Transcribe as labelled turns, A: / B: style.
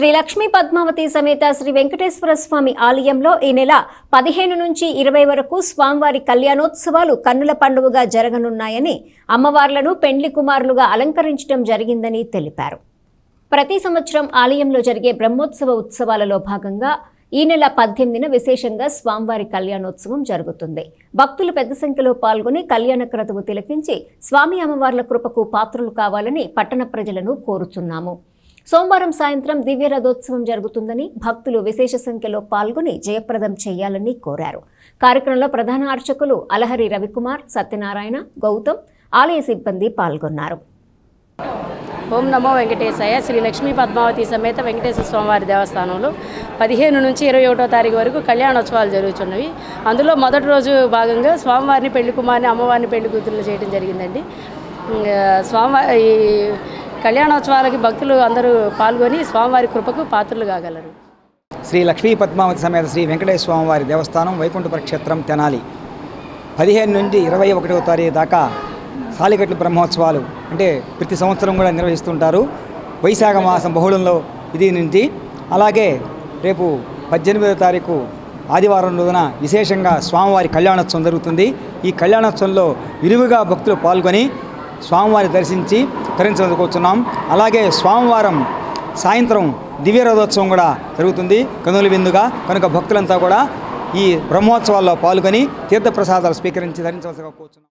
A: శ్రీ లక్ష్మీ పద్మావతి సమేత శ్రీ వెంకటేశ్వర స్వామి ఆలయంలో ఈ నెల పదిహేను నుంచి ఇరవై వరకు స్వామివారి కళ్యాణోత్సవాలు కన్నుల పండుగగా జరగనున్నాయని అమ్మవార్లను పెండ్లి కుమారులుగా అలంకరించడం జరిగిందని తెలిపారు. ప్రతి సంవత్సరం ఆలయంలో జరిగే బ్రహ్మోత్సవ ఉత్సవాలలో భాగంగా ఈ నెల పద్దెనిమిదిన విశేషంగా స్వామివారి కళ్యాణోత్సవం జరుగుతుంది. భక్తులు పెద్ద సంఖ్యలో పాల్గొని కళ్యాణ క్రతువు తిలకించి స్వామి అమ్మవార్ల కృపకు పాత్రలు కావాలని పట్టణ ప్రజలను కోరుతున్నాము. సోమవారం సాయంత్రం దివ్య రథోత్సవం జరుగుతుందని భక్తులు విశేష సంఖ్యలో పాల్గొని జయప్రదం చేయాలని కోరారు. కార్యక్రమంలో ప్రధాన అర్చకులు అలహరి రవికుమార్ సత్యనారాయణ గౌతమ్ ఆలయ సిబ్బంది పాల్గొన్నారు.
B: ఓం నమో వెంకటేశాయ శ్రీ లక్ష్మీ పద్మావతి సమేత వెంకటేశ్వర స్వామివారి దేవస్థానంలో పదిహేను నుంచి ఇరవై ఒకటో తారీఖు వరకు కళ్యాణోత్సవాలు జరుగుతున్నవి. అందులో మొదటి రోజు భాగంగా స్వామివారిని పెళ్ళి కుమారిని అమ్మవారిని పెళ్ళి కూతుర్లు చేయడం జరిగిందండి. స్వామివారి ఈ కళ్యాణోత్సవాలకి భక్తులు అందరూ పాల్గొని స్వామివారి కృపకు పాత్రలు కాగలరు.
C: శ్రీ లక్ష్మీ పద్మావతి సమేత శ్రీ వెంకటేశ్వర స్వామివారి దేవస్థానం వైకుంఠపుర క్షేత్రం తెనాలి. పదిహేను నుండి ఇరవై ఒకటవ తారీఖు దాకా సాలిగట్ల బ్రహ్మోత్సవాలు అంటే ప్రతి సంవత్సరం కూడా నిర్వహిస్తుంటారు. వైశాఖ మాసం బహుళంలో ఇది నుంచి అలాగే రేపు పద్దెనిమిదవ తారీఖు ఆదివారం రోజున విశేషంగా స్వామివారి కళ్యాణోత్సవం జరుగుతుంది. ఈ కళ్యాణోత్సవంలో విరివిగా భక్తులు పాల్గొని స్వామివారి దర్శించి తరించదలుచున్నాం అలాగే స్వామివారం సాయంత్రం దివ్య రథోత్సవం కూడా జరుగుతుంది. కనుల విందుగా కనుక భక్తులంతా కూడా ఈ బ్రహ్మోత్సవాల్లో పాల్గొని తీర్థప్రసాదాలు స్వీకరించి ధరించవలసిగా కూర్చున్నాం.